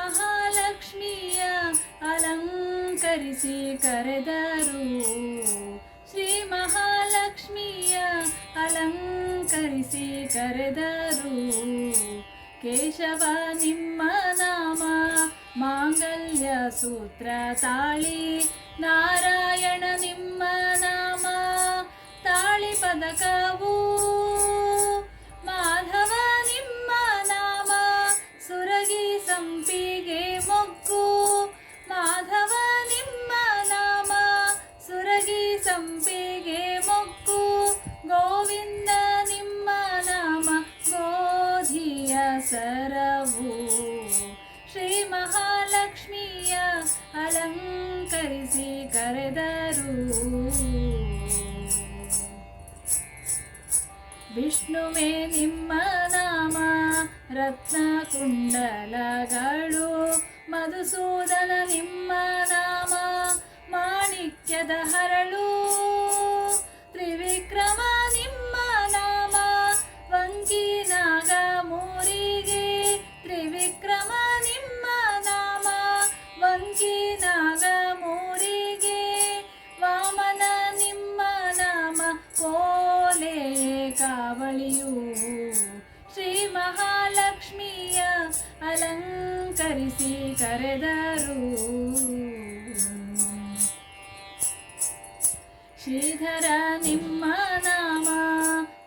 ಮಹಾಲಕ್ಷ್ಮಿಯ ಅಲಂಕರಿಸಿ ಕರೆದರು. ಶ್ರೀ ಮಹಾಲಕ್ಷ್ಮಿಯ ಅಲಂಕರಿಸಿ ಕರೆದರು. ಕೇಶವ, ನಿಮ್ಮ ನಾಮ ಮಾಂಗಲ್ಯ ಸೂತ್ರ ತಾಳಿ. ನಾರಾಯಣ, ನಿಮ್ಮ ನಾಮ ತಾಳಿ ಪದಕವು ಅಲಂಕರಿಸಿ ಕರೆದರು. ವಿಷ್ಣುವೇ ನಿಮ್ಮ ನಾಮ ರತ್ನ ಕುಂಡಲಗಳು ಮಧುಸೂದನ ನಿಮ್ಮ ನಾಮ ಮಾಣಿಕ್ಯದ ಹರಳು. ಮಹಾಲಕ್ಷ್ಮಿಯ ಅಲಂಕರಿಸಿ ಕರೆದರು. ಶ್ರೀಧರ ನಿಮ್ಮ ನಾಮ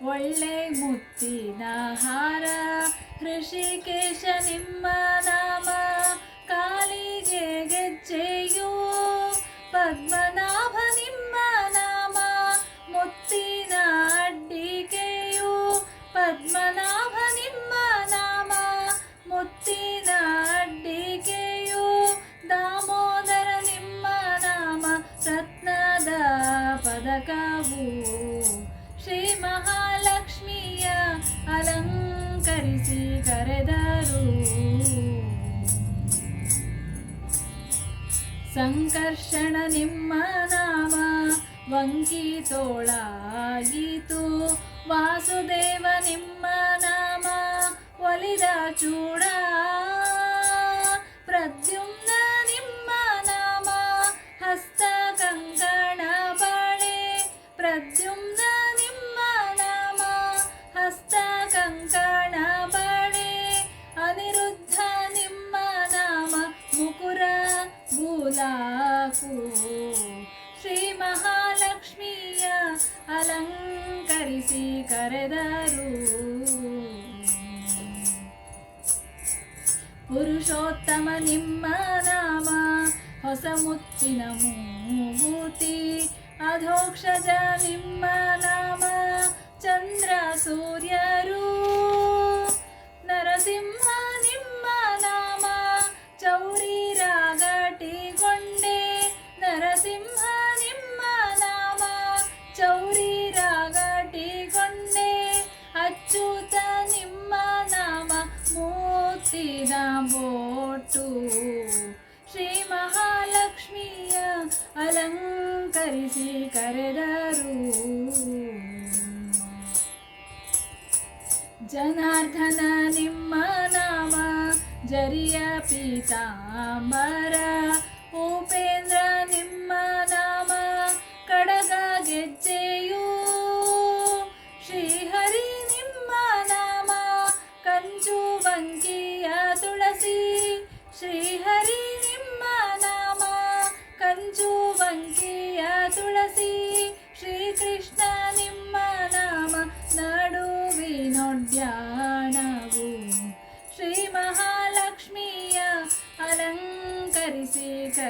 ಒಳ್ಳೆ ಮುತ್ತಿನ ಹಾರ. ಋಷಿಕೇಶ ನಿಮ್ಮ ಪದಕವು ಶ್ರೀ ಮಹಾಲಕ್ಷ್ಮಿಯ ಅಲಂಕರಿಸಿ ಕರೆದರು. ಸಂಕರ್ಷಣ ನಿಮ್ಮ ನಾಮ ವಂಕಿ ತೋಳಾಯಿತು. ವಾಸುದೇವ ನಿಮ್ಮ ನಾಮ ಒಲಿದ ಚೂಡ ಪ್ರದ್ಯುಮ್ನ ನಿಮ್ಮ ನಾಮ ಹಸ್ತ ಕಂಕಣ ಬಳೆ ಅನಿರುದ್ಧ ನಿಮ್ಮ ನಾಮ ಮುಕುರ ಬೂಲಾಕು ಶ್ರೀ ಮಹಾಲಕ್ಷ್ಮಿಯ ಅಲಂಕರಿಸಿ ಕರೆದರು ಪುರುಷೋತ್ತಮ ನಿಮ್ಮ ನಾಮ ಹೊಸ ಮುತ್ತಿನ ಮೂಗುತಿ अधोक्षज निम्ब नाम चन्द्र सूर्यरू नरसिंह निम्ब नाम चौरी रागटिगोण्डे नरसिंह निम्ब नाम चौरी रागटिगोण्डे अच्युत निम्ब नाम मूर्तिन बोटु ಅಲಂಕರಿಸಿ ಕರೆದರು ಜನಾರ್ದನ ನಿಮ್ಮ ನಾಮ ಜರಿಯ ಪೀತಾಂಬರ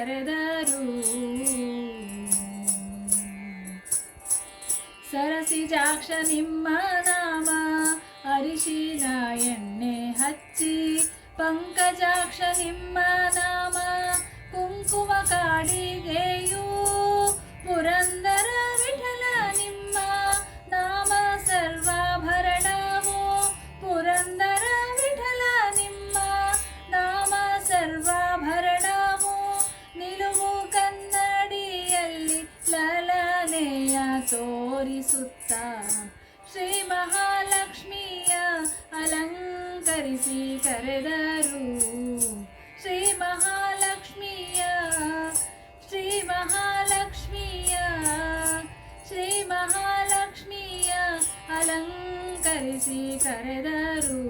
ಕರೆದರು ಸರಸಿಜಾಕ್ಷ ನಿಮ್ಮ ನಾಮ ಅರಿಶಿನ ಎಣ್ಣೆ ಹಚ್ಚಿ ಪಂಕಜಾಕ್ಷ ನಿಮ್ಮ ನಾಮ. ತೋರಿಸುತ್ತ ಶ್ರೀ ಮಹಾಲಕ್ಷ್ಮಿಯ ಅಲಂಕರಿಸಿ ಕರೆದರು ಶ್ರೀ ಮಹಾಲಕ್ಷ್ಮಿಯ ಶ್ರೀ ಮಹಾಲಕ್ಷ್ಮಿಯ ಶ್ರೀ ಮಹಾಲಕ್ಷ್ಮಿಯ ಅಲಂಕರಿಸಿ ಕರೆದರು